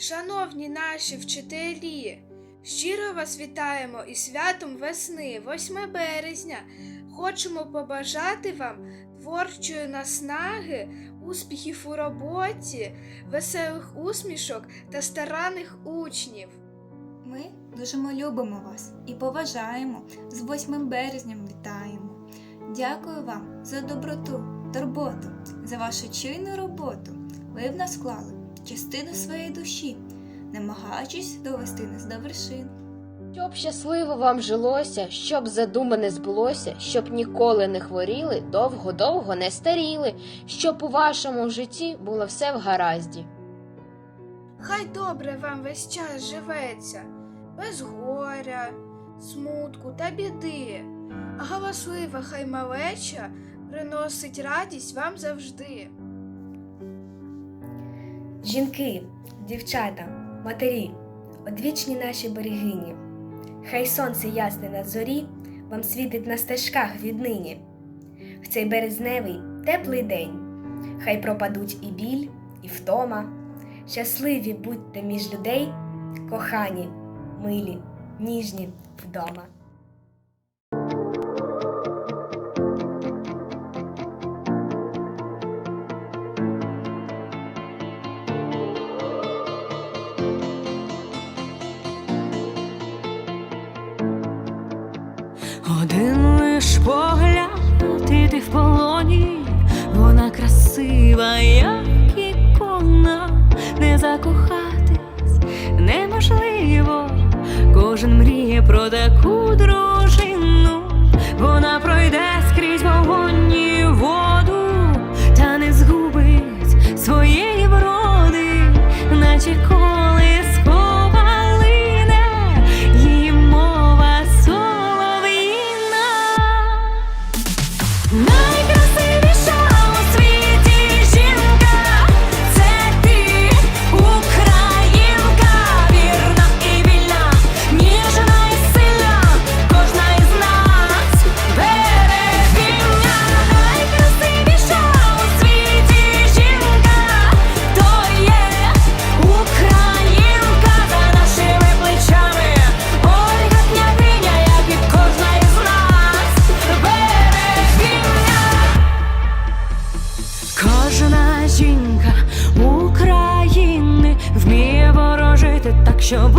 Шановні наші вчителі, щиро вас вітаємо із святом весни, 8 березня. Хочемо побажати вам творчої наснаги, успіхів у роботі, веселих усмішок та старанних учнів. Ми дуже любимо вас і поважаємо. З 8 березням вітаємо. Дякую вам за доброту, турботу, за вашу чийну роботу. Ви в нас вклали частину своєї душі, намагаючись довести нас до вершин. Щоб щасливо вам жилося, щоб задумане збулося, щоб ніколи не хворіли, довго-довго не старіли, щоб у вашому житті було все в гаразді. Хай добре вам весь час живеться, без горя, смутку та біди, а галаслива хай малеча приносить радість вам завжди. Жінки, дівчата, матері, одвічні наші берегині. Хай сонце ясне на зорі вам світить на стежках віднині. В цей березневий теплий день. Хай пропадуть і біль, і втома. Щасливі будьте між людей, кохані, милі, ніжні вдома. Один лиш погляд, і ти в полоні, вона красива, як ікона, не закохатись неможливо. Кожен мріє про таку дружину, вона пройде жінка України вміє ворожити так, що